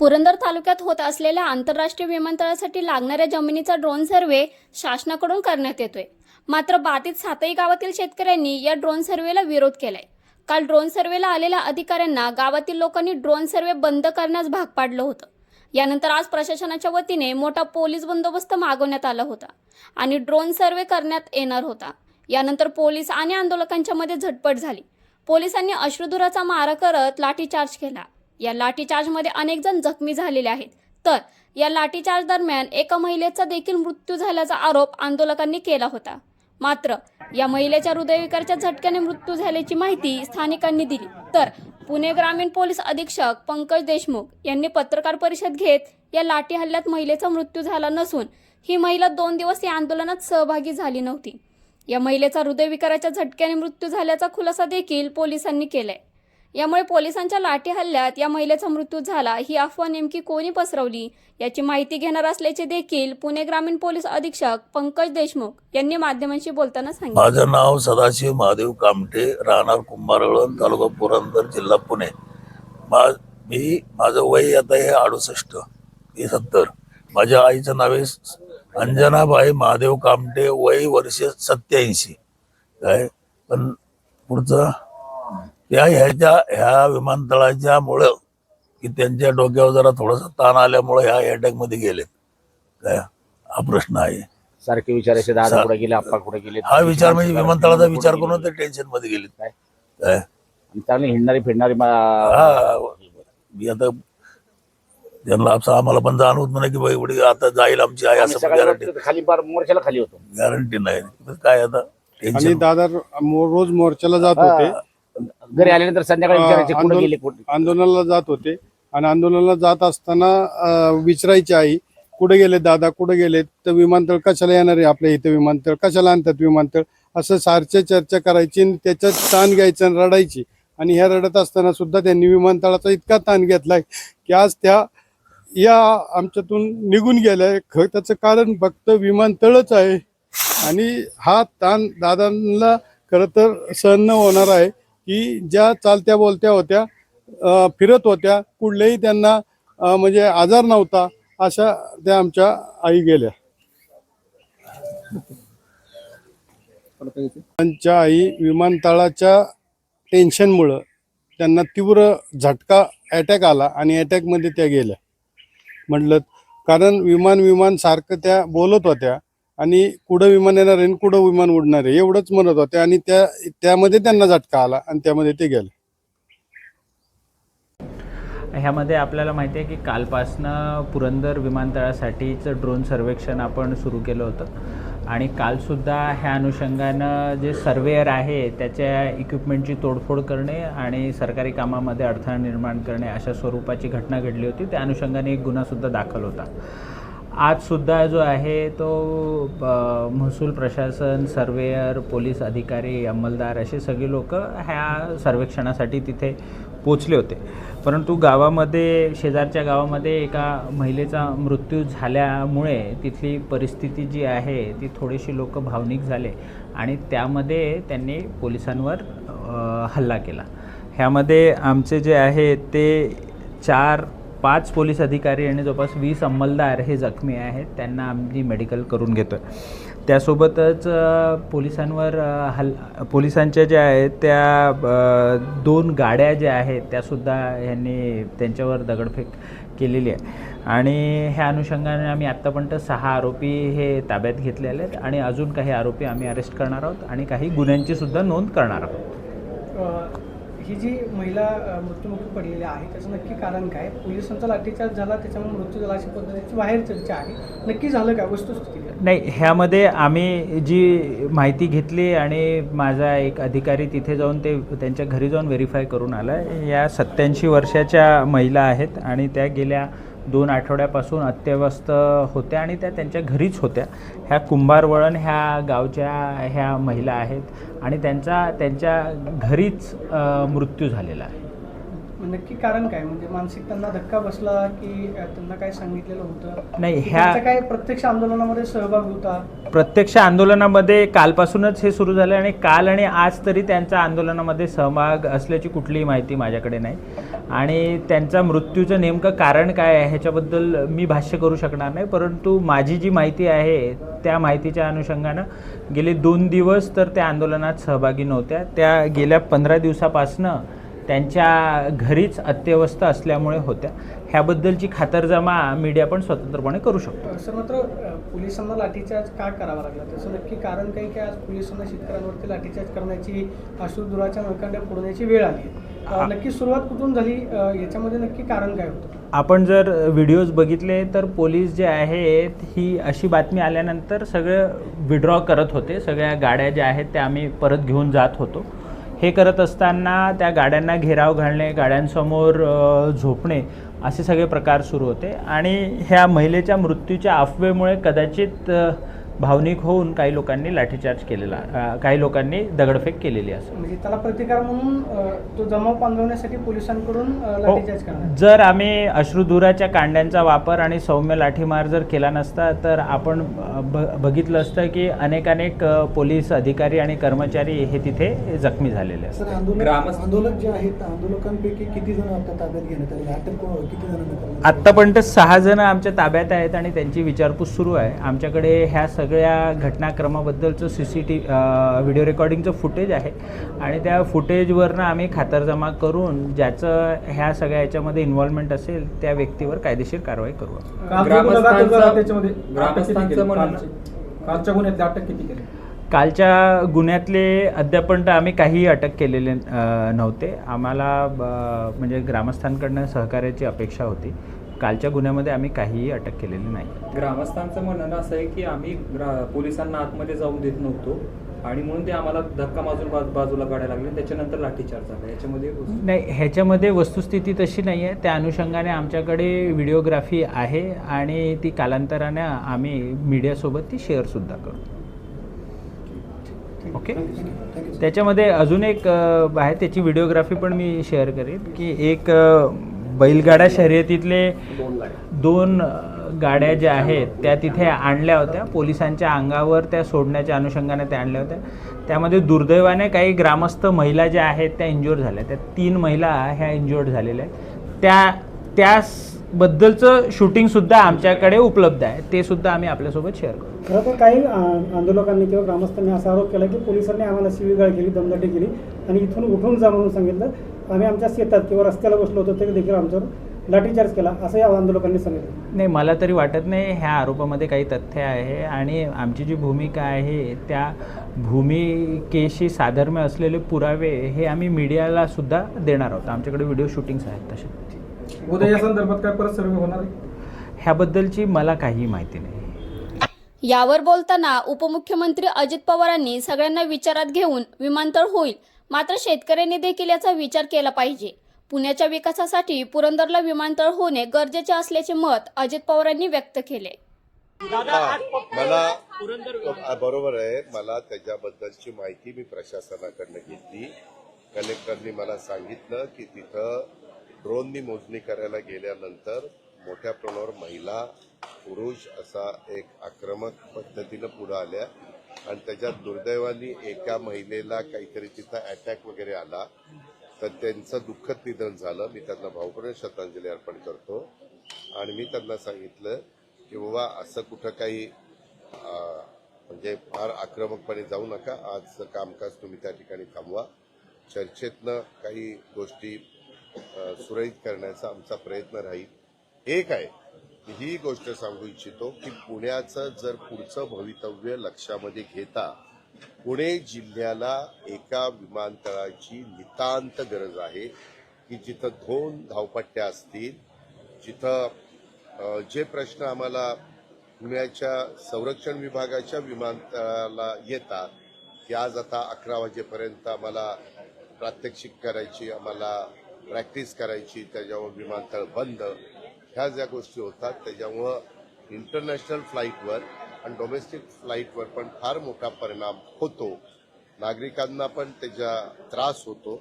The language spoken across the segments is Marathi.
पुरंदर तालुक्यात होत असलेल्या आंतरराष्ट्रीय विमानतळासाठी लागणाऱ्या जमिनीचा ड्रोन सर्वे शासनाकडून करण्यात येतोय. मात्र बाधित सातही गावातील शेतकऱ्यांनी या ड्रोन सर्वेला विरोध केलाय. काल ड्रोन सर्वेला आलेल्या अधिकाऱ्यांना गावातील लोकांनी ड्रोन सर्वे बंद करण्यास भाग पाडलं होतं. यानंतर आज प्रशासनाच्या वतीने मोठा पोलीस बंदोबस्त मागवण्यात आला होता आणि ड्रोन सर्वे करण्यात येणार होता. यानंतर पोलीस आणि आंदोलकांच्या मध्ये झटपट झाली. पोलिसांनी अश्रुधुराचा मारा करत लाठीचार्ज केला. या लाठीचार्जमध्ये अनेक जण जखमी झालेले आहेत. तर या लाठीचार्ज दरम्यान एका महिलेचा देखील मृत्यू झाल्याचा आरोप आंदोलकांनी केला होता. मात्र या महिलेच्या हृदयविकाराच्या झटक्याने मृत्यू झाल्याची माहिती स्थानिकांनी दिली. तर पुणे ग्रामीण पोलीस अधीक्षक पंकज देशमुख यांनी पत्रकार परिषद घेत या लाठी हल्ल्यात महिलेचा मृत्यू झाला नसून ही महिला दोन दिवस या आंदोलनात सहभागी झाली नव्हती. या महिलेचा हृदयविकाराच्या झटक्याने मृत्यू झाल्याचा खुलासा देखील पोलिसांनी केलाय. यामुळे पोलिसांच्या लाठी हल्ल्यात या महिलेचा मृत्यू झाला. ही अफवा नेमकी कोणी पसरवली? याची माहिती घेणार असल्याचे देखील पुणे ग्रामीण पोलीस अधीक्षक पंकज देशमुख यांनी माध्यमांशी बोलताना सांगितले. माझं नाव सदाशिव महादेव कामटे राहणार कुंभारवळण तालुका पुरंदर जिल्हा पुणे. मा मी माझं वय आता आहे अडुसष्ट ते सत्तर. माझ्या आईचं नाव आहे अंजनाबाई महादेव कामटे वय वर्ष सत्याऐंशी काय? पण पुढचं? त्या ह्याच्या ह्या विमानतळाच्या मुळं की त्यांच्या डोक्यावर जरा थोडासा ताण आल्यामुळे ह्या अटॅकमध्ये गेले काय? हा प्रश्न आहे. सारखे विचारायचे दादा सा- कुठे गेले आप्पा कुठे गेले हा विचार म्हणजे विमानतळाचा विचार करून ते टेन्शनमध्ये गेले काय? काय? चांगली हिंडणारी फिरणारी मा- आता त्यांना असं आम्हाला पण जाणवत नाही की बाई एवढी आता जाईल आमची आई असं गॅरंटी खाली बार मोर्चाला खाली होतो. गॅरंटी नाही. काय आता? आणि टेन्शन दादा मो- रोज मोर्चाला जात होते. घरी आल्यानंतर संध्याकाळी विचारायचे कुठे आंदोलन- गेले कुठे? आंदोलनाला जात होते. आणि आंदोलनाला जात असताना विचारायची आई कुठे गेले दादा? कुठे गेले? तर विमानतळ कशाला येणार आहे? आपल्या इथे विमानतळ कशाला आणतात विमानतळ? असं सारखे चर्चा करायची आणि त्याच्यात ताण घ्यायचं आणि रडायची. आणि ह्या रडत असताना सुद्धा त्यांनी विमानतळाचा इतका ताण घेतलाय की आज त्या या आमच्यातून निघून गेल्या. ख त्याचं कारण फक्त विमानतळच आहे. आणि हा ताण दादांना खरं तर सहन न होणार आहे. की ज्या चालत्या बोलत्या होत्या फिरत होत्या कुठल्याही त्यांना म्हणजे आजार नव्हता अशा त्या आमच्या आई गेल्या. त्यांच्या आई विमानतळाच्या टेन्शनमुळं त्यांना तीव्र झटका अटॅक आला आणि अटॅकमध्ये त्या गेल्या. म्हटलं कारण विमान विमान सारखं त्या बोलत होत्या आणि कुठं विमान येणार आहे आणि कुठं विमान उडणार आहे एवढंच म्हणत होते आणि त्या त्यामध्ये त्यांना झटका आला आणि त्यामध्ये ते गेले. ह्यामध्ये आपल्याला माहिती आहे की कालपासनं पुरंदर विमानतळासाठीचं ड्रोन सर्वेक्षण आपण सुरू केलं होतं. आणि कालसुद्धा ह्या अनुषंगानं जे सर्वेअर आहे त्याच्या इक्विपमेंटची तोडफोड करणे आणि सरकारी कामामध्ये अडथळा निर्माण करणे अशा स्वरूपाची घटना घडली होती. त्या अनुषंगाने एक गुन्हासुद्धा दाखल होता. आजसुद्धा जो आहे तो महसूल प्रशासन सर्वेयर पोलीस अधिकारी अंमलदार असे सगळे लोक ह्या सर्वेक्षणासाठी तिथे पोचले होते. परंतु गावामध्ये शेजारच्या गावामध्ये एका महिलेचा मृत्यू झाल्यामुळे तिथली परिस्थिती जी आहे ती थोडीशी लोक भावनिक झाले आणि त्यामध्ये त्यांनी पोलिसांवर हल्ला केला. ह्यामध्ये आमचे जे आहे ते चार पाच पोलीस अधिकारी आणि जवळपास वीस अंमलदार हे जखमी आहेत त्यांना आम्ही मेडिकल करून घेतो आहे त्यासोबतच पोलिसांवर हल पोलिसांच्या ज्या आहेत त्या दोन गाड्या ज्या आहेत त्यासुद्धा ह्यांनी त्यांच्यावर दगडफेक केलेली आहे. आणि ह्या अनुषंगाने आम्ही आत्तापर्यंत सहा आरोपी हे ताब्यात घेतलेले आहेत आणि अजून काही आरोपी आम्ही अरेस्ट करणार आहोत आणि काही गुन्ह्यांची सुद्धा नोंद करणार आहोत. ही जी महिला मृत्यूमुखी पडलेली आहे त्याचं नक्की कारण काय? पोलिसांचा लाठीचार्ज झाला त्याच्यामुळे मृत्यू झाला अशा पद्धतीची बाहेर चर्चा आहे. नक्की झालं काय? वस्तुस्थिती नाही ह्यामध्ये आम्ही जी माहिती घेतली आणि माझा एक अधिकारी तिथे जाऊन ते त्यांच्या घरी जाऊन व्हेरीफाय करून आला. या सत्याऐंशी वर्षाच्या महिला आहेत आणि त्या गेल्या दोन आठवड्यापासून अत्यवस्थ होत्या आणि त्या त्यांच्या घरीच होत्या. ह्या कुंभारवळण ह्या गावच्या ह्या महिला आहेत आणि त्यांचा त्यांच्या घरीच मृत्यू झालेला आहे. नक्की कारण काय? म्हणजे मानसिक त्यांना धक्का बसला की त्यांना काय सांगितलेलं होतं? नाही ह्या काय प्रत्यक्ष आंदोलनामध्ये सहभाग होता? प्रत्यक्ष आंदोलनामध्ये कालपासूनच हे सुरू झालं आणि काल आणि आज तरी त्यांचा आंदोलनामध्ये सहभाग असल्याची कुठलीही माहिती माझ्याकडे नाही. आणि त्यांचा मृत्यूचं नेमकं कारण काय आहे ह्याच्याबद्दल मी भाष्य करू शकणार नाही परंतु माझी जी माहिती आहे त्या माहितीच्या अनुषंगानं गेले दोन दिवस तर त्या आंदोलनात सहभागी नव्हत्या. त्या गेल्या पंधरा दिवसापासनं त्यांच्या घरीच अत्यवस्था असल्यामुळे होत्या. ह्याबद्दलची खातरजमा मीडिया पण स्वतंत्रपणे करू शकतो. सर मात्र पोलिसांना लाठीचार्ज का करावा लागला? त्याचं नक्की कारण काही की आज पोलिसांना शेतकऱ्यांवरती लाठीचार्ज करण्याची अश्रुधुराच्या नळकांड्या फोडण्याची वेळ आली आहे. नक्की सुरुवात कुठून झाली? याच्यामध्ये नक्की कारण काय होतं? आपण जर व्हिडिओज बघितले तर पोलीस जे आहेत ही अशी बातमी आल्यानंतर सगळं विड्रॉ करत होते. सगळ्या गाड्या ज्या आहेत त्या आम्ही परत घेऊन जात होतो. हे करत असताना त्या गाड्यांना घेराव घालणे गाड्यांसमोर झोपणे असे सगळे प्रकार सुरू होते. आणि ह्या महिलेच्या मृत्यूच्या अफवेमुळे कदाचित भावनिक होऊन काही लोकांनी लाठीचार्ज केलेला काही लोकांनी दगडफेक केलेली असेल म्हणजे त्याला प्रतिकार म्हणून तो जमाव पांगवण्यासाठी पोलिसांकडून हो. लाठीचार्ज करण्यात जर आम्ही अश्रुधुराच्या कांड्यांचा वापर आणि सौम्य लाठीमार जर केला नसता तर आपण बघितलं असतं की अनेक अनेक अ, पोलीस अधिकारी आणि कर्मचारी हे तिथे जखमी झालेले असतात आंदोलक जे आहेत आंदोलकांपैकी किती जण आता ताब्यात घेण्यात आले किती? आत्तापर्यंत सहा जण आमच्या ताब्यात आहेत आणि त्यांची विचारपूस सुरू आहे आमच्याकडे ह्या सगळ्या घटनाक्रमाबद्दलचं सी सी टी व्हिडिओ रेकॉर्डिंगचं फुटेज आहे. आणि त्या फुटेजवरनं आम्ही खातरजमा करून ज्याचं ह्या सगळ्या याच्यामध्ये इन्व्हॉल्वमेंट असेल त्या व्यक्तीवर कायदेशीर कारवाई करू ग्रामस्थांचं म्हणणं कालच्या गुन्ह्यातली अटक किती केली? कालच्या गुन्ह्यातले अद्यापर्यंत आम्ही काहीही अटक केलेले नव्हते. आम्हाला म्हणजे ग्रामस्थांकडनं सहकार्याची अपेक्षा होती. कालच्या गुन्ह्यामध्ये आम्ही काहीही अटक केलेली नाही. ग्रामस्थांचं म्हणणं असं आहे की आम्ही ग्रा- पोलिसांना आतमध्ये जाऊन देत नव्हतो आणि म्हणून ते आम्हाला धक्का माजून बाजू- बाजूला काढायला लागले. त्याच्यानंतर लाठीचार्ज झाला. याच्यामध्ये नाही ह्याच्यामध्ये वस्तुस्थिती तशी नाही आहे. त्या अनुषंगाने आमच्याकडे व्हिडिओग्राफी आहे आणि ती कालांतराने आम्ही मीडियासोबत ती शेअरसुद्धा करू. ओके? त्याच्यामध्ये अजून एक आहे. त्याची व्हिडिओग्राफी पण मी शेअर करेन की एक बैलगाडा शर्यतीतले दोन गाड्या. ज्या आहेत त्या तिथे आणल्या होत्या. पोलिसांच्या अंगावर त्या सोडण्याच्या अनुषंगाने त्या आणल्या होत्या. त्यामध्ये दुर्दैवाने काही ग्रामस्थ महिला ज्या आहेत त्या इंज्युअर झाल्या. त्या तीन महिला ह्या इंज्युअर्ड झालेल्या आहेत. त्या त्याबद्दलचं शूटिंगसुद्धा आमच्याकडे उपलब्ध आहे. ते सुद्धा आम्ही आपल्यासोबत शेअर करू खरं तर काही आंदोलकांनी किंवा ग्रामस्थांनी असा आरोप केला की पोलिसांनी आम्हाला शिवीगाळ केली दमदाटी केली आणि इथून उठून जा म्हणून सांगितलं. आम्ही आमच्या शेतात किंवा रस्त्याला बसलो होतो तरी देखील आमच्यावर लाठीचार्ज केला असं या आंदोलकांनी सांगितलं. नाही मला तरी वाटत नाही ह्या आरोपामध्ये काही तथ्य आहे आणि आमची जी भूमिका आहे त्या भूमिकेशी साधर्म्य असलेले पुरावे हे आम्ही मीडियाला सुद्धा देणार आहोत. आमच्याकडे व्हिडिओ शूटिंग्स आहेत तसे. उद्या या संदर्भात काय परत सर्वे होणार आहे? ह्याबद्दलची मला काही माहिती नाही. यावर बोलताना उपमुख्यमंत्री अजित पवारांनी सगळ्यांना विचारात घेऊन विमानतळ होईल मात्र शेतकऱ्यांनी देखील याचा विचार केला पाहिजे. पुण्याच्या विकासासाठी पुरंदरला विमानतळ होणे गरजेचे असल्याचे मत अजित पवारांनी व्यक्त केले. हा, मला बरोबर आहे. मला त्याच्याबद्दलची माहिती मी प्रशासनाकडनं घेतली. कलेक्टरनी मला सांगितलं की तिथं ड्रोननी मोजणी करायला गेल्यानंतर मोठ्या प्रमाणावर महिला पुरुष असा एक आक्रमक पद्धतीनं पुढे आल्या. आणि त्याच्यात दुर्दैवाने एका महिलेला काहीतरी तिथं अटॅक वगैरे आला. तर त्यांचं दुःखद निधन झालं. मी त्यांना भावपूर्ण श्रद्धांजली अर्पण करतो. आणि मी त्यांना सांगितलं की बाबा असं कुठं काही म्हणजे फार आक्रमकपणे जाऊ नका. आज कामकाज तुम्ही त्या ठिकाणी थांबवा. चर्चेतनं काही गोष्टी सुरळीत करण्याचा आमचा प्रयत्न राहील. एक आहे ही गोष्ट सांगू इच्छितो की पुण्याचं जर पुढचं भवितव्य लक्षामध्ये घेता पुणे जिल्ह्याला एका विमानतळाची नितांत गरज आहे की जिथं दोन धावपट्ट्या असतील जिथं जे प्रश्न आम्हाला पुण्याच्या संरक्षण विभागाच्या विमानतळाला येतात की आज आता अकरा वाजेपर्यंत आम्हाला प्रात्यक्षिक करायची आम्हाला प्रॅक्टिस करायची त्याच्यावर विमानतळ बंद ह्या ज्या गोष्टी होतात त्याच्यामुळं इंटरनॅशनल फ्लाईटवर आणि डोमेस्टिक फ्लाईटवर पण फार मोठा परिणाम होतो. नागरिकांना पण त्याचा त्रास होतो.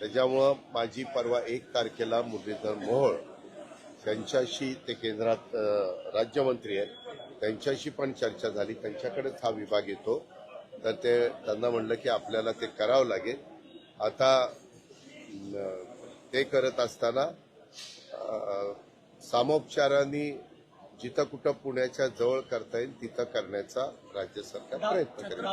त्याच्यामुळं माझी परवा एक तारखेला मुरलीधर मोहोळ त्यांच्याशी ते केंद्रात राज्यमंत्री आहेत. त्यांच्याशी पण चर्चा झाली. त्यांच्याकडेच हा विभाग येतो. तर ते त्यांना म्हणलं की आपल्याला ते करावं लागेल. आता ते करत असताना सामोपचाराने जिथं कुठं पुण्याच्या जवळ करता येईल तिथं करण्याचा राज्य सरकार प्रयत्न करेल.